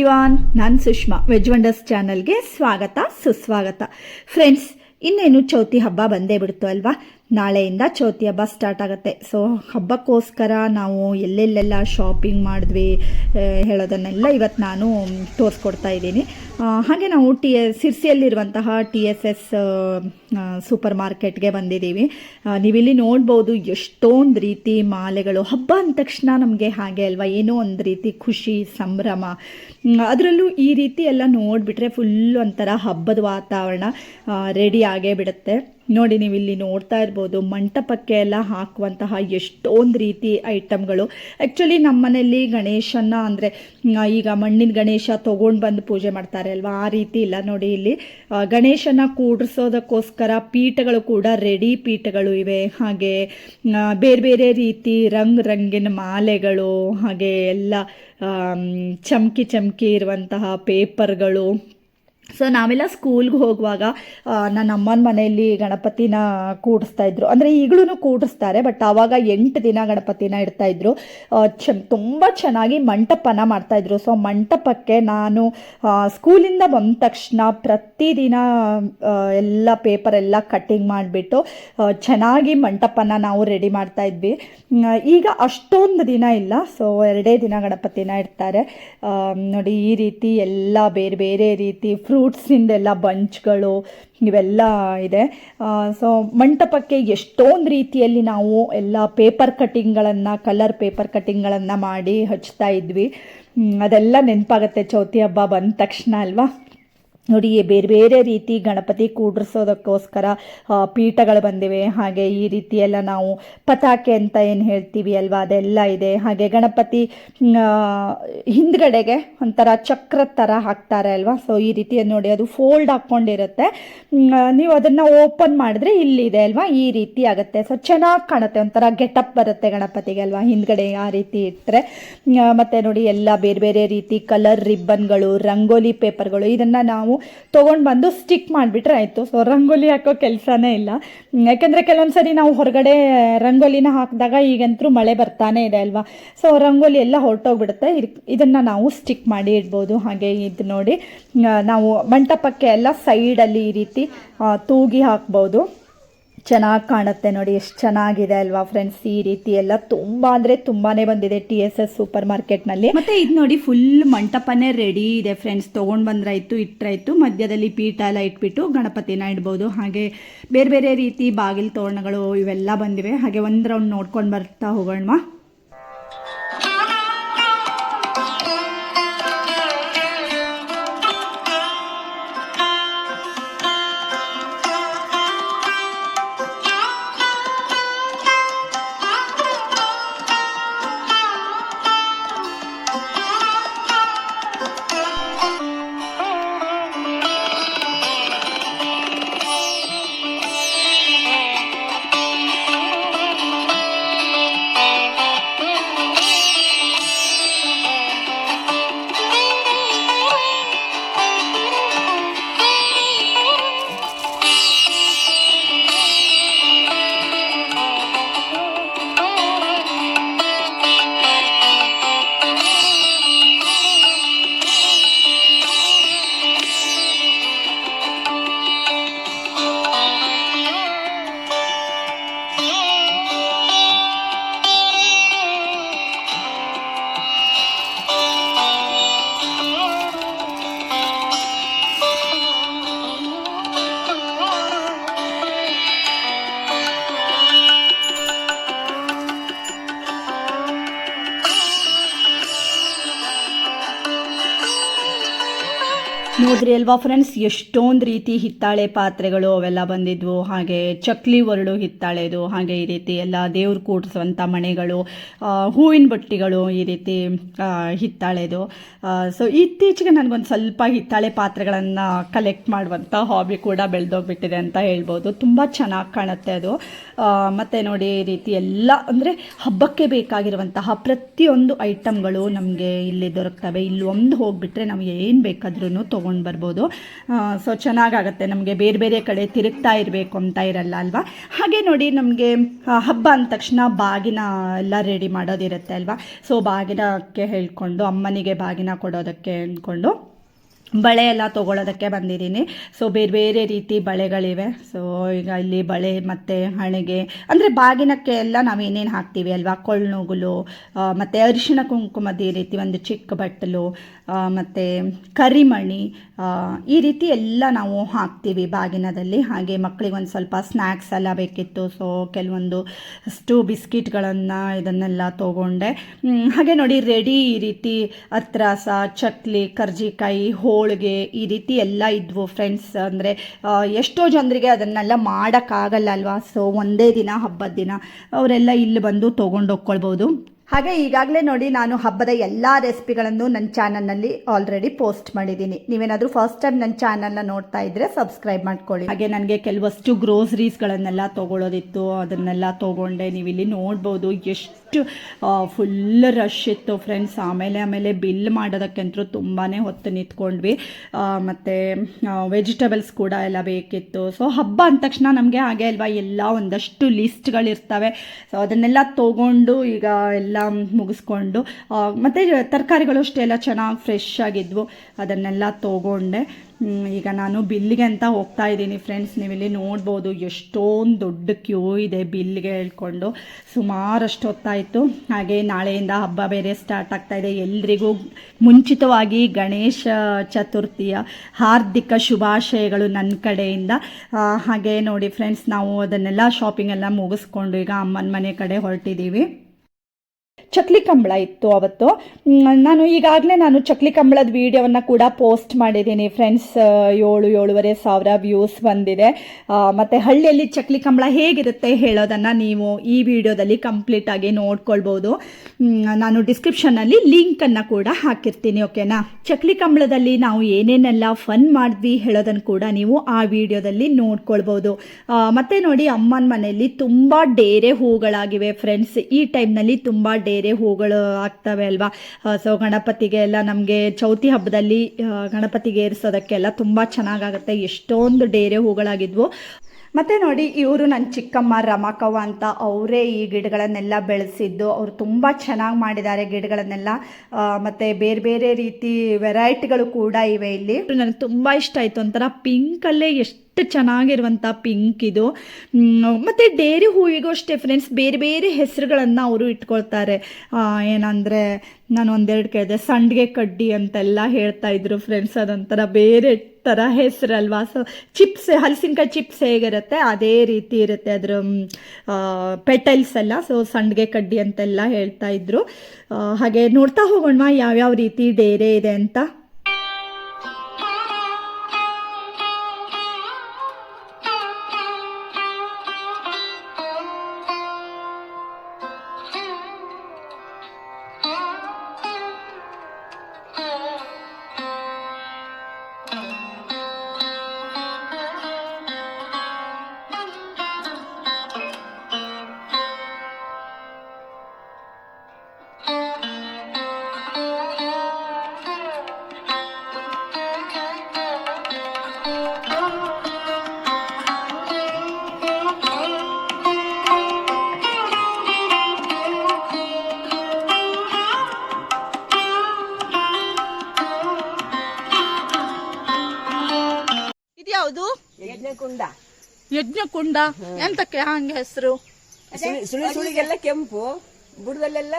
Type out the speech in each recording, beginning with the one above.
Everyone ನಾನು Sushma, veg wonders ಚಾನಲ್ಗೆ ಸ್ವಾಗತ, ಸುಸ್ವಾಗತ. ಫ್ರೆಂಡ್ಸ್ ಇನ್ನೇನು ಚೌತಿ ಹಬ್ಬ ಬಂದೇ ಬಿಡ್ತು ಅಲ್ವಾ? ನಾಳೆಯಿಂದ ಚೌತಿ ಹಬ್ಬ ಸ್ಟಾರ್ಟ್ ಆಗುತ್ತೆ. ಸೊ ಹಬ್ಬಕ್ಕೋಸ್ಕರ ನಾವು ಎಲ್ಲೆಲ್ಲೆಲ್ಲ ಶಾಪಿಂಗ್ ಮಾಡಿದ್ವಿ ಹೇಳೋದನ್ನೆಲ್ಲ ಇವತ್ತು ನಾನು ತೋರಿಸ್ಕೊಡ್ತಾ ಇದ್ದೀನಿ. ಹಾಗೆ ನಾವು ಟಿ, ಸಿರ್ಸಿಯಲ್ಲಿರುವಂತಹ ಟಿ ಎಸ್ ಎಸ್ ಸೂಪರ್ ಮಾರ್ಕೆಟ್ಗೆ ಬಂದಿದ್ದೀವಿ. ನೀವಿಲ್ಲಿ ನೋಡ್ಬೋದು ಎಷ್ಟೊಂದು ರೀತಿ ಮಾಲೆಗಳು. ಹಬ್ಬ ಅಂದ ತಕ್ಷಣ ನಮಗೆ ಹಾಗೆ ಅಲ್ವಾ, ಏನೋ ಒಂದು ರೀತಿ ಖುಷಿ, ಸಂಭ್ರಮ. ಅದರಲ್ಲೂ ಈ ರೀತಿ ಎಲ್ಲ ನೋಡಿಬಿಟ್ರೆ ಫುಲ್ ಒಂಥರ ಹಬ್ಬದ ವಾತಾವರಣ ರೆಡಿ ಆಗೇ ಬಿಡುತ್ತೆ. ನೋಡಿ ನೀವು ಇಲ್ಲಿ ನೋಡ್ತಾ ಇರ್ಬೋದು, ಮಂಟಪಕ್ಕೆ ಎಲ್ಲ ಹಾಕುವಂತಹ ಎಷ್ಟೊಂದು ರೀತಿ ಐಟಮ್ಗಳು. ಆ್ಯಕ್ಚುಲಿ ನಮ್ಮ ಮನೆಯಲ್ಲಿ ಗಣೇಶನ ಅಂದರೆ ಈಗ ಮಣ್ಣಿನ ಗಣೇಶ ತೊಗೊಂಡು ಬಂದು ಪೂಜೆ ಮಾಡ್ತಾರೆ ಅಲ್ವಾ? ಆ ರೀತಿ ಇಲ್ಲ. ನೋಡಿ ಇಲ್ಲಿ ಗಣೇಶನ ಕೂಡಿಸೋದಕ್ಕೋಸ್ಕರ ಪೀಠಗಳು ಕೂಡ ರೆಡಿ ಪೀಠಗಳು ಇವೆ. ಹಾಗೆ ಬೇರೆ ಬೇರೆ ರೀತಿ ರಂಗ್ ರಂಗಿನ ಮಾಲೆಗಳು, ಹಾಗೆ ಎಲ್ಲ ಚಮಕಿ ಚಮ್ಕಿ ಇರುವಂತಹ ಪೇಪರ್ಗಳು ಸೊ ನಾವೆಲ್ಲ ಸ್ಕೂಲ್ಗೆ ಹೋಗುವಾಗ ನನ್ನ ಅಮ್ಮನ ಮನೆಯಲ್ಲಿ ಗಣಪತಿನ ಕೂಡಿಸ್ತಾ ಇದ್ರು. ಅಂದರೆ ಈಗಲೂ ಕೂಡಿಸ್ತಾರೆ ಬಟ್ ಆವಾಗ ಎಂಟು ದಿನ ಗಣಪತಿನ ಇಡ್ತಾಯಿದ್ರು ಚ ತುಂಬ ಚೆನ್ನಾಗಿ ಮಂಟಪನ ಮಾಡ್ತಾಯಿದ್ರು ಸೊ ಮಂಟಪಕ್ಕೆ ನಾನು ಸ್ಕೂಲಿಂದ ಬಂದ ತಕ್ಷಣ ಪ್ರತಿದಿನ ಎಲ್ಲ ಪೇಪರ್ ಎಲ್ಲ ಕಟ್ಟಿಂಗ್ ಮಾಡಿಬಿಟ್ಟು ಚೆನ್ನಾಗಿ ಮಂಟಪನ ನಾವು ರೆಡಿ ಮಾಡ್ತಾ ಇದ್ವಿ. ಈಗ ಅಷ್ಟೊಂದು ದಿನ ಇಲ್ಲ. ಸೊ ಎರಡೇ ದಿನ ಗಣಪತಿನ ಇಡ್ತಾರೆ. ನೋಡಿ ಈ ರೀತಿ ಎಲ್ಲ ಬೇರೆ ಬೇರೆ ರೀತಿ ಫ್ರೂಟ್ಸಿಂದೆಲ್ಲ ಬಂಚ್ಗಳು ಇವೆಲ್ಲ ಇದೆ. ಸೊ ಮಂಟಪಕ್ಕೆ ಎಷ್ಟೊಂದು ರೀತಿಯಲ್ಲಿ ನಾವು ಎಲ್ಲ ಪೇಪರ್ ಕಟ್ಟಿಂಗ್ಗಳನ್ನು ಕಲರ್ ಪೇಪರ್ ಕಟ್ಟಿಂಗ್ಗಳನ್ನು ಮಾಡಿ ಹಚ್ತಾ ಇದ್ವಿ. ಅದೆಲ್ಲ ನೆನಪಾಗತ್ತೆ. ಚೌತಿ ಹಬ್ಬ ಬಂದ ತಕ್ಷಣ ಅಲ್ವಾ? ನೋಡಿ ಬೇರೆ ಬೇರೆ ರೀತಿ ಗಣಪತಿ ಕೂಡಿಸೋದಕ್ಕೋಸ್ಕರ ಪೀಠಗಳು ಬಂದಿವೆ. ಹಾಗೆ ಈ ರೀತಿ ಎಲ್ಲ ನಾವು ಪತಾಕೆ ಅಂತ ಏನು ಹೇಳ್ತೀವಿ ಅಲ್ವಾ? ಅದೆಲ್ಲ ಇದೆ. ಹಾಗೆ ಗಣಪತಿ ಹಿಂದ್ಗಡೆಗೆ ಒಂಥರ ಚಕ್ರ ಥರ ಹಾಕ್ತಾರೆ ಅಲ್ವಾ? ಸೊ ಈ ರೀತಿ ನೋಡಿ, ಅದು ಫೋಲ್ಡ್ ಹಾಕ್ಕೊಂಡಿರುತ್ತೆ. ನೀವು ಅದನ್ನು ಓಪನ್ ಮಾಡಿದ್ರೆ ಇಲ್ಲಿದೆ ಅಲ್ವಾ? ಈ ರೀತಿ ಆಗುತ್ತೆ. ಸೊ ಚೆನ್ನಾಗಿ ಕಾಣುತ್ತೆ. ಒಂಥರ ಗೆಟಪ್ ಬರುತ್ತೆ ಗಣಪತಿಗೆ ಅಲ್ವಾ? ಹಿಂದ್ಗಡೆ ಆ ರೀತಿ ಇಟ್ಟರೆ ಮತ್ತು ನೋಡಿ, ಎಲ್ಲ ಬೇರೆ ಬೇರೆ ರೀತಿ ಕಲರ್ ರಿಬ್ಬನ್ಗಳು ರಂಗೋಲಿ ಪೇಪರ್ಗಳು ಇದನ್ನು ನಾವು ತೊಗೊಂಡು ಬಂದು ಸ್ಟಿಕ್ ಮಾಡಿಬಿಟ್ರೆ ಆಯಿತು. ಸೊ ರಂಗೋಲಿ ಹಾಕೋ ಕೆಲಸನೇ ಇಲ್ಲ. ಯಾಕೆಂದರೆ ಕೆಲವೊಂದು ಸರಿ ನಾವು ಹೊರಗಡೆ, ರಂಗೋಲಿನ ಹಾಕಿದಾಗ ಈಗಂತೂ ಮಳೆ ಬರ್ತಾನೆ ಇದೆ ಅಲ್ವಾ? ಸೊ ರಂಗೋಲಿ ಎಲ್ಲ ಹೊರಟೋಗ್ಬಿಡುತ್ತೆ. ಇದನ್ನು ನಾವು ಸ್ಟಿಕ್ ಮಾಡಿ ಇಡ್ಬೋದು. ಹಾಗೆ ಇದು ನೋಡಿ ನಾವು ಮಂಟಪಕ್ಕೆ ಎಲ್ಲ ಸೈಡಲ್ಲಿ ಈ ರೀತಿ ತೂಗಿ ಹಾಕ್ಬೋದು. ಚೆನ್ನಾಗಿ ಕಾಣುತ್ತೆ ನೋಡಿ, ಎಷ್ಟು ಚೆನ್ನಾಗಿದೆ ಅಲ್ವಾ ಫ್ರೆಂಡ್ಸ್ ಈ ರೀತಿ ಎಲ್ಲ ತುಂಬ ಅಂದ್ರೆ ತುಂಬಾನೇ ಬಂದಿದೆ ಟಿ ಎಸ್ ಎಸ್ ಸೂಪರ್ ಮಾರ್ಕೆಟ್ನಲ್ಲಿ ಮತ್ತೆ ಇದು ನೋಡಿ ಫುಲ್ ಮಂಟಪನೇ ರೆಡಿ ಇದೆ ಫ್ರೆಂಡ್ಸ್ ತಗೊಂಡ್ ಬಂದ್ರಾಯ್ತು ಇಟ್ಟರಾಯ್ತು ಮಧ್ಯದಲ್ಲಿ ಪೀಠ ಎಲ್ಲ ಇಟ್ಬಿಟ್ಟು ಗಣಪತಿನ ಇಡ್ಬೋದು. ಹಾಗೆ ಬೇರೆ ಬೇರೆ ರೀತಿ ಬಾಗಿಲು ತೋರಣಗಳು ಇವೆಲ್ಲ ಬಂದಿವೆ. ಹಾಗೆ ಒಂದು ರೌಂಡ್ ನೋಡ್ಕೊಂಡು ಬರ್ತಾ ಹೋಗೋಣ ನೋಡ್ರಿ ಅಲ್ವಾ ಫ್ರೆಂಡ್ಸ್ ಎಷ್ಟೊಂದು ರೀತಿ ಹಿತ್ತಾಳೆ ಪಾತ್ರೆಗಳು ಅವೆಲ್ಲ ಬಂದಿದ್ವು. ಹಾಗೆ ಚಕ್ಲಿ ಒರಳು ಹಿತ್ತಾಳೆದು ಹಾಗೆ ಈ ರೀತಿ ಎಲ್ಲ ದೇವ್ರು ಕೂಡಿಸುವಂಥ ಮಣೆಗಳು ಆ, ಹೂವಿನ ಬಟ್ಟಿಗಳು ಈ ರೀತಿ ಹಿತ್ತಾಳೆದು. ಸೊ ಇತ್ತೀಚೆಗೆ ನನಗೊಂದು ಸ್ವಲ್ಪ ಹಿತ್ತಾಳೆ ಪಾತ್ರೆಗಳನ್ನು ಕಲೆಕ್ಟ್ ಮಾಡುವಂಥ ಹಾಬಿ ಕೂಡ ಬೆಳೆದೋಗ್ಬಿಟ್ಟಿದೆ ಅಂತ ಹೇಳ್ಬೋದು. ತುಂಬ ಚೆನ್ನಾಗಿ ಕಾಣುತ್ತೆ ಅದು. ಮತ್ತೆ ನೋಡಿ ಈ ರೀತಿ ಎಲ್ಲ ಅಂದರೆ ಹಬ್ಬಕ್ಕೆ ಬೇಕಾಗಿರುವಂತಹ ಪ್ರತಿಯೊಂದು ಐಟಮ್ಗಳು ನಮಗೆ ಇಲ್ಲಿ ದೊರಕ್ತವೆ. ಇಲ್ಲಿ ಒಂದು ಹೋಗ್ಬಿಟ್ರೆ ನಮಗೆ ಏನು ಬೇಕಾದ್ರೂ ತೊಗೊಂಡು ಬರ್ಬೋದು. ಸೊ ಚೆನ್ನಾಗಾಗತ್ತೆ. ನಮಗೆ ಬೇರೆ ಬೇರೆ ಕಡೆ ತಿರುಗ್ತಾ ಇರಬೇಕು ಅಂತ ಇರಲ್ಲ ಅಲ್ವಾ? ಹಾಗೆ ನೋಡಿ ನಮಗೆ ಹಬ್ಬ ಅಂದ ತಕ್ಷಣ ಬಾಗಿನ ಎಲ್ಲ ರೆಡಿ ಮಾಡೋದಿರುತ್ತೆ ಅಲ್ವಾ? ಸೊ ಬಾಗಿನಕ್ಕೆ ಹೇಳ್ಕೊಂಡು ಅಮ್ಮನಿಗೆ ಬಾಗಿನ ಕೊಡೋದಕ್ಕೆ ಅಂದ್ಕೊಂಡು ಬಳೆ ಎಲ್ಲ ತೊಗೊಳೋದಕ್ಕೆ ಬಂದಿದ್ದೀನಿ. ಸೊ ಬೇರೆ ಬೇರೆ ರೀತಿ ಬಳೆಗಳಿವೆ. ಸೊ ಈಗ ಇಲ್ಲಿ ಬಳೆ, ಮತ್ತು ಹಣೆಗೆ, ಅಂದರೆ ಬಾಗಿನಕ್ಕೆ ಎಲ್ಲ ನಾವು ಏನೇನು ಹಾಕ್ತೀವಿ ಅಲ್ವಾ? ಕೊಳ್ಳುಗುಲು ಮತ್ತು ಅರಿಶಿಣ ಕುಂಕುಮದ ಈ ರೀತಿ ಒಂದು ಚಿಕ್ಕ ಬಟ್ಟಲು ಮತ್ತು ಕರಿಮಣಿ ಈ ರೀತಿ ಎಲ್ಲ ನಾವು ಹಾಕ್ತೀವಿ ಬಾಗಿನದಲ್ಲಿ. ಹಾಗೆ ಮಕ್ಕಳಿಗೆ ಒಂದು ಸ್ವಲ್ಪ ಸ್ನ್ಯಾಕ್ಸ್ ಎಲ್ಲ ಬೇಕಿತ್ತು. ಸೊ ಕೆಲವೊಂದು ಅಷ್ಟು ಬಿಸ್ಕಿಟ್ಗಳನ್ನು ಇದನ್ನೆಲ್ಲ ತೊಗೊಂಡೆ. ಹಾಗೆ ನೋಡಿ ರೆಡಿ ಈ ರೀತಿ ಅತ್ರಾಸ ಚಕ್ಲಿ, ಕರ್ಜಿಕಾಯಿ ಹೋಳಿಗೆ ಈ ರೀತಿ ಎಲ್ಲ ಇದ್ವು ಫ್ರೆಂಡ್ಸ್ ಅಂದರೆ ಎಷ್ಟೋ ಜನರಿಗೆ ಅದನ್ನೆಲ್ಲ ಮಾಡೋಕ್ಕಾಗಲ್ಲ ಅಲ್ವಾ? ಸೊ ಒಂದೇ ದಿನ, ಹಬ್ಬದ ದಿನ, ಅವರೆಲ್ಲ ಇಲ್ಲಿ ಬಂದು ತೊಗೊಂಡು ಹೋಗ್ಕೊಳ್ಬೋದು. ಹಾಗೆ ಈಗಾಗಲೇ ನೋಡಿ ನಾನು ಹಬ್ಬದ ಎಲ್ಲ ರೆಸಿಪಿಗಳನ್ನು ನನ್ನ ಚಾನಲ್ನಲ್ಲಿ ಆಲ್ರೆಡಿ ಪೋಸ್ಟ್ ಮಾಡಿದ್ದೀನಿ. ನೀವೇನಾದರೂ ಫಸ್ಟ್ ಟೈಮ್ ನನ್ನ ಚಾನಲ್ನ ನೋಡ್ತಾ ಇದ್ದರೆ ಸಬ್ಸ್ಕ್ರೈಬ್ ಮಾಡ್ಕೊಳ್ಳಿ. ಹಾಗೆ ನನಗೆ ಕೆಲವಷ್ಟು ಗ್ರೋಸರೀಸ್ಗಳನ್ನೆಲ್ಲ ತೊಗೊಳೋದಿತ್ತು. ಅದನ್ನೆಲ್ಲ ತೊಗೊಂಡೆ. ನೀವು ಇಲ್ಲಿ ನೋಡ್ಬೋದು ಎಷ್ಟು ಫುಲ್ ರಶ್ ಇತ್ತು ಫ್ರೆಂಡ್ಸ್ ಆಮೇಲೆ ಆಮೇಲೆ ಬಿಲ್ ಮಾಡೋದಕ್ಕಂತೂ ತುಂಬಾ ಹೊತ್ತು ನಿಂತ್ಕೊಂಡ್ವಿ. ಮತ್ತು ವೆಜಿಟೇಬಲ್ಸ್ ಕೂಡ ಎಲ್ಲ ಬೇಕಿತ್ತು. ಸೊ ಹಬ್ಬ ಅಂದ ತಕ್ಷಣ ನಮಗೆ ಹಾಗೆ ಅಲ್ವಾ? ಎಲ್ಲ ಒಂದಷ್ಟು ಲಿಸ್ಟ್ಗಳಿರ್ತವೆ ಸೊ ಅದನ್ನೆಲ್ಲ ತೊಗೊಂಡು ಈಗ ಎಲ್ಲ ಮುಗಿಸ್ಕೊಂಡು ಮತ್ತು ತರಕಾರಿಗಳು ಅಷ್ಟೇ ಎಲ್ಲ ಚೆನ್ನಾಗಿ ಫ್ರೆಶ್ ಆಗಿದ್ವು. ಅದನ್ನೆಲ್ಲ ತೊಗೊಂಡೆ. ಈಗ ನಾನು ಬಿಲ್ಲಿಗೆ ಅಂತ ಹೋಗ್ತಾ ಇದ್ದೀನಿ ಫ್ರೆಂಡ್ಸ್ ನೀವಿಲ್ಲಿ ನೋಡ್ಬೋದು ಎಷ್ಟೊಂದು ದೊಡ್ಡ ಕ್ಯೂ ಇದೆ ಬಿಲ್ಲಿಗೆ ಹೇಳ್ಕೊಂಡು. ಸುಮಾರಷ್ಟು ಹೊತ್ತಾಯಿತು. ಹಾಗೆ ನಾಳೆಯಿಂದ ಹಬ್ಬ ಬೇರೆ ಸ್ಟಾರ್ಟ್ ಆಗ್ತಾ ಇದೆ. ಎಲ್ರಿಗೂ ಮುಂಚಿತವಾಗಿ ಗಣೇಶ ಚತುರ್ಥಿಯ ಹಾರ್ದಿಕ ಶುಭಾಶಯಗಳು ನನ್ನ ಕಡೆಯಿಂದ. ಹಾಗೆ ನೋಡಿ ಫ್ರೆಂಡ್ಸ್ ನಾವು ಅದನ್ನೆಲ್ಲ ಶಾಪಿಂಗ್ ಎಲ್ಲ ಮುಗಿಸ್ಕೊಂಡು ಈಗ ಅಮ್ಮನ ಮನೆ ಕಡೆ ಹೊರಟಿದ್ದೀವಿ ಚಕ್ಲಿ ಕಂಬಳ ಇತ್ತು ಅವತ್ತು. ನಾನು ಈಗಾಗಲೇ ನಾನು ಚಕ್ಲಿ ಕಂಬಳದ ವಿಡಿಯೋವನ್ನು ಕೂಡ ಪೋಸ್ಟ್ ಮಾಡಿದ್ದೀನಿ ಫ್ರೆಂಡ್ಸ್ ಏಳು, ಏಳುವರೆ ಸಾವಿರ ವ್ಯೂಸ್ ಬಂದಿದೆ. ಮತ್ತು ಹಳ್ಳಿಯಲ್ಲಿ ಚಕ್ಲಿ ಕಂಬಳ ಹೇಗಿರುತ್ತೆ ಹೇಳೋದನ್ನು ನೀವು ಈ ವಿಡಿಯೋದಲ್ಲಿ ಕಂಪ್ಲೀಟಾಗಿ ನೋಡ್ಕೊಳ್ಬೋದು. ನಾನು ಡಿಸ್ಕ್ರಿಪ್ಷನಲ್ಲಿ ಲಿಂಕನ್ನು ಕೂಡ ಹಾಕಿರ್ತೀನಿ ಓಕೆನಾ ಚಕ್ಲಿ ಕಂಬಳದಲ್ಲಿ ನಾವು ಏನೇನೆಲ್ಲ ಫನ್ ಮಾಡಿದ್ವಿ ಹೇಳೋದನ್ನು ಕೂಡ ನೀವು ಆ ವಿಡಿಯೋದಲ್ಲಿ ನೋಡ್ಕೊಳ್ಬೋದು. ಮತ್ತೆ ನೋಡಿ ಅಮ್ಮನ ಮನೆಯಲ್ಲಿ ತುಂಬ ಡೇರೆ ಹೂಗಳಾಗಿವೆ ಫ್ರೆಂಡ್ಸ್ ಈ ಟೈಮ್ನಲ್ಲಿ ತುಂಬ ಡೇರೆ ಹೂಗಳು ಆಗ್ತವೆ ಅಲ್ವಾ? ಸೊ ಗಣಪತಿಗೆ ಎಲ್ಲ ನಮಗೆ ಚೌತಿ ಹಬ್ಬದಲ್ಲಿ ಗಣಪತಿಗೆ ಏರಿಸೋದಕ್ಕೆಲ್ಲ ತುಂಬ ಚೆನ್ನಾಗಾಗುತ್ತೆ. ಎಷ್ಟೊಂದು ಡೇರೆ ಹೂಗಳಾಗಿದ್ವು. ಮತ್ತೆ ನೋಡಿ, ಇವರು ನನ್ನ ಚಿಕ್ಕಮ್ಮ ರಮಾಕವ್ವ ಅಂತ ಅವರೇ ಈ ಗಿಡಗಳನ್ನೆಲ್ಲ ಬೆಳೆಸಿದ್ದು. ಅವರು ತುಂಬ ಚೆನ್ನಾಗಿ ಮಾಡಿದ್ದಾರೆ ಗಿಡಗಳನ್ನೆಲ್ಲ. ಮತ್ತೆ ಬೇರೆ ಬೇರೆ ರೀತಿ ವೆರೈಟಿಗಳು ಕೂಡ ಇವೆ ಇಲ್ಲಿ. ನನಗೆ ತುಂಬ ಇಷ್ಟ ಆಯಿತು. ಒಂಥರ ಪಿಂಕಲ್ಲೇ ಎಷ್ಟು ಚೆನ್ನಾಗಿರುವಂಥ ಪಿಂಕ್ ಇದು. ಮತ್ತು ಡೇರಿ ಹೂವಿಗೂ ಅಷ್ಟೇ ಫ್ರೆಂಡ್ಸ್ ಬೇರೆ ಬೇರೆ ಹೆಸರುಗಳನ್ನು ಅವರು ಇಟ್ಕೊಳ್ತಾರೆ. ಏನಂದರೆ ನಾನು ಒಂದೆರಡು ಕೇಳಿದೆ, ಸಂಡಿಗೆ ಕಡ್ಡಿ ಅಂತೆಲ್ಲ ಹೇಳ್ತಾ ಇದ್ರು ಫ್ರೆಂಡ್ಸ್ ಅದೊಂಥರ ಬೇರೆ ಥರ ಹೆಸರಲ್ವಾ? ಸೊ ಚಿಪ್ಸ್ ಹಲಸಿನಕಾಯಿ ಚಿಪ್ಸ್ ಹೇಗಿರುತ್ತೆ? ಅದೇ ರೀತಿ ಇರುತ್ತೆ ಅದರ ಪೆಟಲ್ಸ್ ಎಲ್ಲ. ಸೊ ಸಂಡಿಗೆ ಕಡ್ಡಿ ಅಂತೆಲ್ಲ ಹೇಳ್ತಾ ಇದ್ರು. ಹಾಗೆ ನೋಡ್ತಾ ಹೋಗೋಣ ಯಾವ್ಯಾವ ರೀತಿ ಡೇರೆ ಇದೆ ಅಂತ? ಯಜ್ಞಕುಂಡ. ಯಜ್ಞಕುಂಡ? ಎಂತಕ್ಕೆ ಹಂಗೆ ಹೆಸರು? ಸುಳಿ- ಸುಳಿ ಸುಳಿಗೆಲ್ಲ ಕೆಂಪು. ಬುಡದಲ್ಲೆಲ್ಲ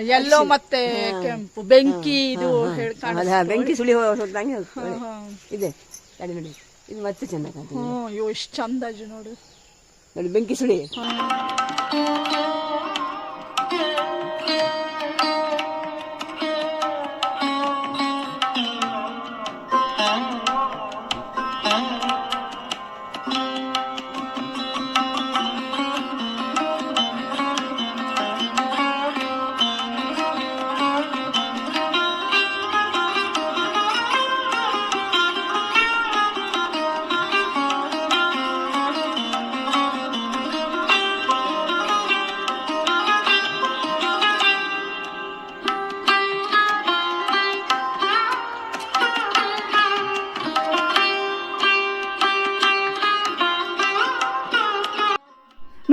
ಎಲ್ಲೋ ಮತ್ತೆ ಕೆಂಪು. ಬೆಂಕಿ ಇದು ಬೆಂಕಿ ಸುಳಿ ಹೋದಂಗೆ ಇದೆ. ತಡಿ ನೋಡಿ. ಇದು ಮತ್ತೆ ಚೆನ್ನಾಗಿ ಅಯ್ಯೋ ಎಷ್ಟು ಚಂದ ಅಜ್ಜಿ ನೋಡು. ನೋಡಿ ಬೆಂಕಿ ಸುಳಿ.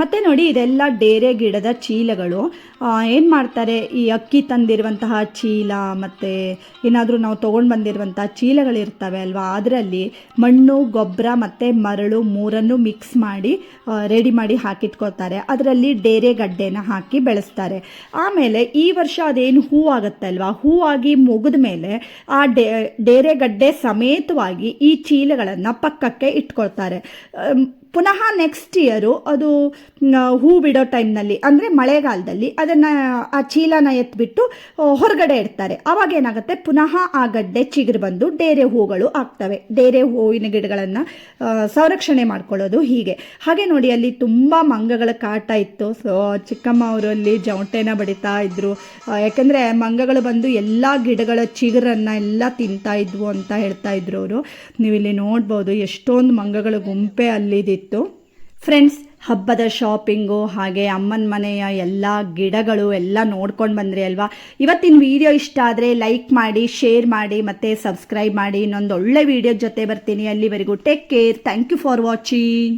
ಮತ್ತೆ ನೋಡಿ ಇದೆಲ್ಲ ಡೇರೆ ಗಿಡದ ಚೀಲಗಳು. ಏನು ಮಾಡ್ತಾರೆ? ಈ ಅಕ್ಕಿ ತಂದಿರುವಂತಹ ಚೀಲ ಮತ್ತು ಏನಾದರೂ ನಾವು ತೊಗೊಂಡು ಬಂದಿರುವಂತಹ ಚೀಲಗಳಿರ್ತವೆ ಅಲ್ವಾ? ಅದರಲ್ಲಿ ಮಣ್ಣು, ಗೊಬ್ಬರ ಮತ್ತು ಮರಳು ಮೂರನ್ನು ಮಿಕ್ಸ್ ಮಾಡಿ ರೆಡಿ ಮಾಡಿ ಹಾಕಿಟ್ಕೋತಾರೆ ಅದರಲ್ಲಿ ಡೇರೆ ಗಡ್ಡೆನ ಹಾಕಿ ಬೆಳೆಸ್ತಾರೆ. ಆಮೇಲೆ ಈ ವರ್ಷ ಅದೇನು ಹೂ ಆಗುತ್ತೆ ಅಲ್ವಾ? ಹೂವಾಗಿ ಮುಗಿದ ಮೇಲೆ ಆ ಡೇರೆ ಗಡ್ಡೆ ಸಮೇತವಾಗಿ ಈ ಚೀಲಗಳನ್ನು ಪಕ್ಕಕ್ಕೆ ಇಟ್ಕೊಳ್ತಾರೆ. ಪುನಃ ನೆಕ್ಸ್ಟ್ ಇಯರು ಅದು ಹೂ ಬಿಡೋ ಟೈಮ್ನಲ್ಲಿ ಅಂದರೆ ಮಳೆಗಾಲದಲ್ಲಿ ಅದನ್ನು, ಆ ಚೀಲನ ಎತ್ಬಿಟ್ಟು ಹೊರಗಡೆ ಇಡ್ತಾರೆ. ಆವಾಗ ಏನಾಗುತ್ತೆ? ಪುನಃ ಆ ಗಡ್ಡೆ ಚಿಗುರು ಬಂದು ಡೇರೆ ಹೂಗಳು ಆಗ್ತವೆ. ಡೇರೆ ಹೂವಿನ ಗಿಡಗಳನ್ನು ಸಂರಕ್ಷಣೆ ಮಾಡ್ಕೊಳ್ಳೋದು ಹೀಗೆ. ಹಾಗೆ ನೋಡಿ, ಅಲ್ಲಿ ತುಂಬ ಮಂಗಗಳ ಕಾಟ ಇತ್ತು. ಸೊ, ಚಿಕ್ಕಮ್ಮ ಅವರು ಅಲ್ಲಿ ಜೌಂಟೆನ ಬಡಿತಾ ಇದ್ರು. ಯಾಕೆಂದರೆ ಯಾಕಂದ್ರೆ ಮಂಗಗಳು ಬಂದು ಎಲ್ಲ ಗಿಡಗಳ ಚಿಗುರನ್ನು ಎಲ್ಲ ತಿಂತಾ ಇದ್ವು ಅಂತ ಹೇಳ್ತಾ ಇದ್ರು ಅವರು. ನೀವು ಇಲ್ಲಿ ನೋಡ್ಬೋದು ಎಷ್ಟೊಂದು ಮಂಗಗಳ ಗುಂಪೆ ಅಲ್ಲಿದಿತ್ತು. ಫ್ರೆಂಡ್ಸ್ ಹಬ್ಬದ ಶಾಪಿಂಗು ಹಾಗೆ ಅಮ್ಮನ ಮನೆಯ ಎಲ್ಲ ಗಿಡಗಳು ಎಲ್ಲ ನೋಡ್ಕೊಂಡು ಬಂದ್ರಿ ಅಲ್ವಾ? ಇವತ್ತಿನ ವಿಡಿಯೋ ಇಷ್ಟ ಆದರೆ ಲೈಕ್ ಮಾಡಿ ಶೇರ್ ಮಾಡಿ, ಮತ್ತು ಸಬ್ಸ್ಕ್ರೈಬ್ ಮಾಡಿ. ಇನ್ನೊಂದು ಒಳ್ಳೆ ವಿಡಿಯೋ ಜೊತೆ ಬರ್ತೀನಿ. ಅಲ್ಲಿವರೆಗೂ take care thank you for watching